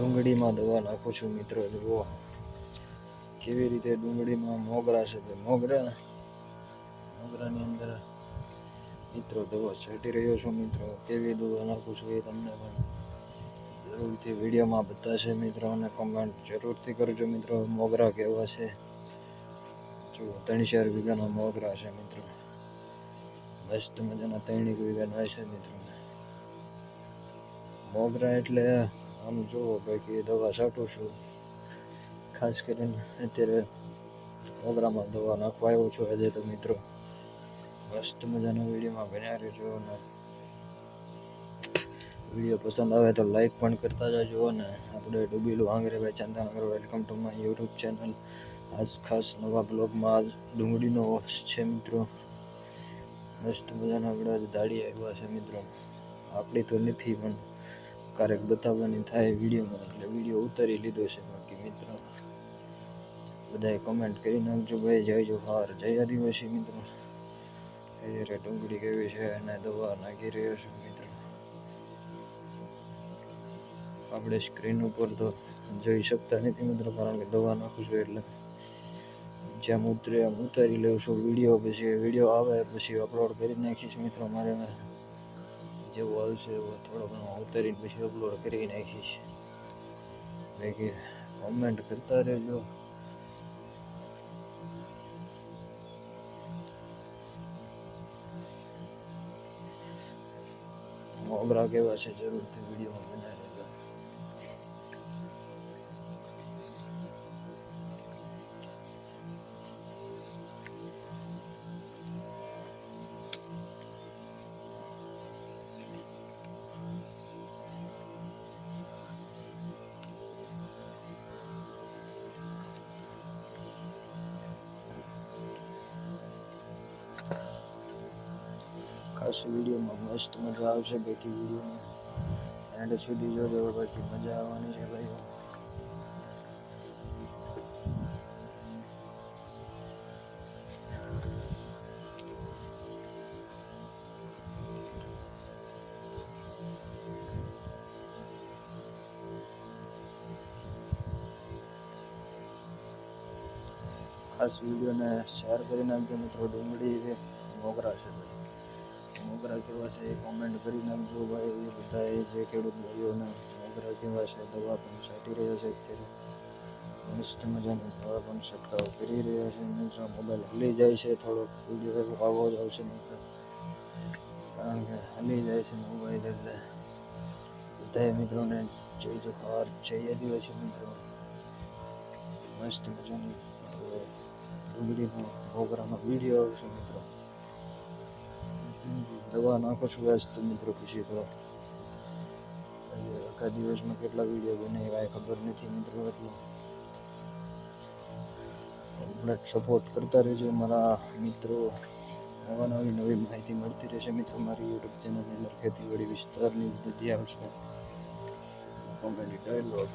ડુંગળીમાં દવા નાખું છું મિત્રો, જુઓ. કેવી રીતે ડુંગળીમાં મોગરા છે તે મોગરા. મોગરાની અંદર મિત્રો દવા છાંટી રહ્યો છું મિત્રો. કેવી દવા નાખું છું એ તમને પણ જરૂરથી વિડીયોમાં બતાવશે મિત્રો અને કમેન્ટ જરૂરથી કરજો મિત્રો. મોગરા કેવા છે? જો ત્રણ ચાર વીઘાના મોગરા છે મિત્રો. મસ્ત મજાના ત્રણ વીઘાના છે મિત્રો. મોગરા એટલે આમ જુઓ બાકી દવા છાંટું છું. ખાસ કરીને અત્યારે મોગરામાં દવા નાખવા આવ્યો છું આજે તો મિત્રો. મસ્ત મજાના વિડીયોમાં બન્યા રહેજો અને વીડિયો પસંદ આવે તો લાઈક પણ કરતા જજો અને આપણે ડુબીલું આંગરેભાઈ Angre welcome to my YouTube channel આજ ખાસ નવા બ્લોગમાં આજ ડુંગળીનો વોશ છે મિત્રો. મસ્ત મજાના આપણે આજ દાડી આવ્યા છે મિત્રો. આપણી તો નથી પણ ક્યારેક બતાવવાની થાય વિડીયોમાં, એટલે વીડિયો ઉતારી લીધો છે. બાકી મિત્રો, બધાએ કમેન્ટ કરી નાખજો ભાઈ. જય જોહાર. જય આદિવાસી મિત્રો. અત્યારે ડુંગળી કેવી છે? અને દવા નાખી રહ્યો છું મિત્રો. આપણે સ્ક્રીન ઉપર તો જોઈ શકતા નથી મિત્રો, કારણ કે દવા નાખું છું એટલે જેમ ઉતરે એમ ઉતારી લઉં છું. વીડિયો પછી, વીડિયો આવે પછી અપલોડ કરી નાખીશ મિત્રો મારે. જેવું આવશે એવો થોડો ઘણો ઉતારીને પછી અપલોડ કરી નાખીશ. બાકી કોમેન્ટ કરતા રહેજો. મોગરા કેવા છે, જરૂરથી વિડીયોમાં બનાવી ખાસ વિડીયોમાં મસ્ત મજા આવશે બાકી વિડીયોમાં એન્ડ સુધી જોજો બાકી મજા આવવાની છે ભાઈ ખાસ વિડીયોને શેર કરી નાખજો મિત્રો ડુંગળી છે, મોગરા છે ભાઈ. મોગરા કેવા છે એ કોમેન્ટ કરી નાખજો ભાઈ, એ બધા એ જે ખેડૂત ભાઈઓને મોગરા કેવા છે, દવા પણ છાંટી રહ્યા છે અત્યારે. મસ્ત મજાની દવા પણ છંટકાવ કરી રહ્યા છે મિત્રો મોબાઈલ હલી જાય છે થોડોક વીડિયો એવો આવો જ આવશે મિત્રો કારણ કે હલી જાય છે મોબાઈલ એટલે. બધા મિત્રોને જય જોહાર, જય આદિવાસી મિત્રો. મસ્ત મજાની ડુંગળીનો મોગરાનો વીડિયો આવશે મિત્રો. દવા નાખો છું વ્યાજ તો મિત્રો ખુશી કરો. આખા દિવસમાં કેટલા વીડિયો બને કાંઈ ખબર નથી મિત્રો એટલે. કમ્પ્લેટ સપોર્ટ કરતા રહેજો મારા મિત્રો. નવા નવી નવી માહિતી મળતી રહેશે મિત્રો મારી યુટ્યુબ ચેનલની અંદર ખેતીવાડી વિસ્તારની બધી આવશે કોમેડી ડાયલોગ